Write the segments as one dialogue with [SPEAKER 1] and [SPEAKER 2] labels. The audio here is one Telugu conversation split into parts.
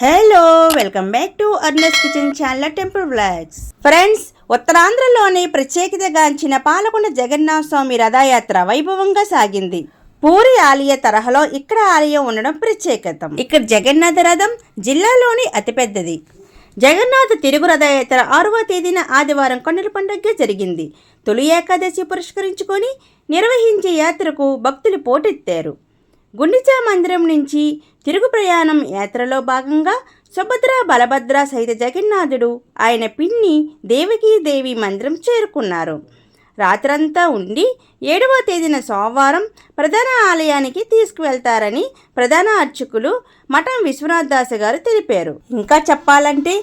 [SPEAKER 1] Hello welcome back to Arnas kitchen channel temple blogs friends ఉత్తరాంధ్రలోని ప్రత్యేకతగాంచిన పాలకొండ జగన్నాథ స్వామి రథయాత్ర వైభవంగా సాగింది. పూరి ఆలయ తరహాలో ఇక్కడ ఆలయం ఉండడం ప్రత్యేకత. ఇక్కడ జగన్నాథ రథం జిల్లాలోని అతిపెద్దది. జగన్నాథ తిరుగు రథయాత్ర ఆరవ తేదీన ఆదివారం కన్నుల పండుగ జరిగింది. తొలి ఏకాదశి పురస్కరించుకొని నిర్వహించే యాత్రకు భక్తులు పోటెత్తారు. గుండిచా మందిరం నుంచి తిరుగు ప్రయాణం యాత్రలో భాగంగా సుభద్ర బలభద్ర సహిత జగన్నాథుడు ఆయన పిన్ని దేవకీదేవి మందిరం చేరుకున్నారు. రాత్రంతా ఉండి ఏడవ తేదీన సోమవారం ప్రధాన ఆలయానికి తీసుకువెళ్తారని ప్రధాన అర్చకులు మఠం విశ్వనాథ్ దాస్ గారు తెలిపారు. ఇంకా చెప్పాలంటే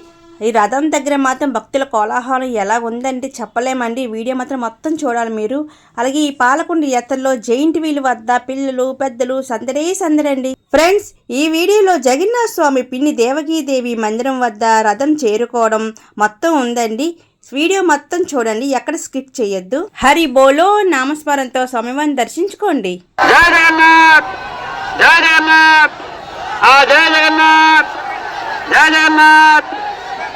[SPEAKER 1] ఈ రథం దగ్గర మాత్రం భక్తుల కోలాహలం ఎలా ఉందంటే చెప్పలేమండి. వీడియో మాత్రం మొత్తం చూడాలి మీరు. అలాగే ఈ పాలకొండ యాత్రలో జైంట్ వీల్ వద్ద పిల్లలు పెద్దలు సందడే సందడండి. ఫ్రెండ్స్ ఈ వీడియోలో జగన్నాథ స్వామి పిన్ని దేవకీదేవి మందిరం వద్ద రథం చేరుకోవడం మొత్తం ఉందండి. వీడియో మొత్తం చూడండి ఎక్కడ స్కిప్ చేయొద్దు. హరి బోలో నామస్మరంతో స్వామివారిని దర్శించుకోండి.
[SPEAKER 2] జగన్నాథ్! జగన్నాథ్! జగన్నాథ్! జగన్నాథ్!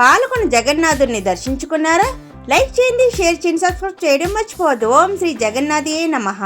[SPEAKER 1] పాల్గొన్న జగన్నాథుడిని దర్శించుకున్నారా? లైక్ చేయండి షేర్ చేయండి సబ్స్క్రైబ్ చేయడం మర్చిపోవద్దు. ఓం శ్రీ జగన్నాథే నమః.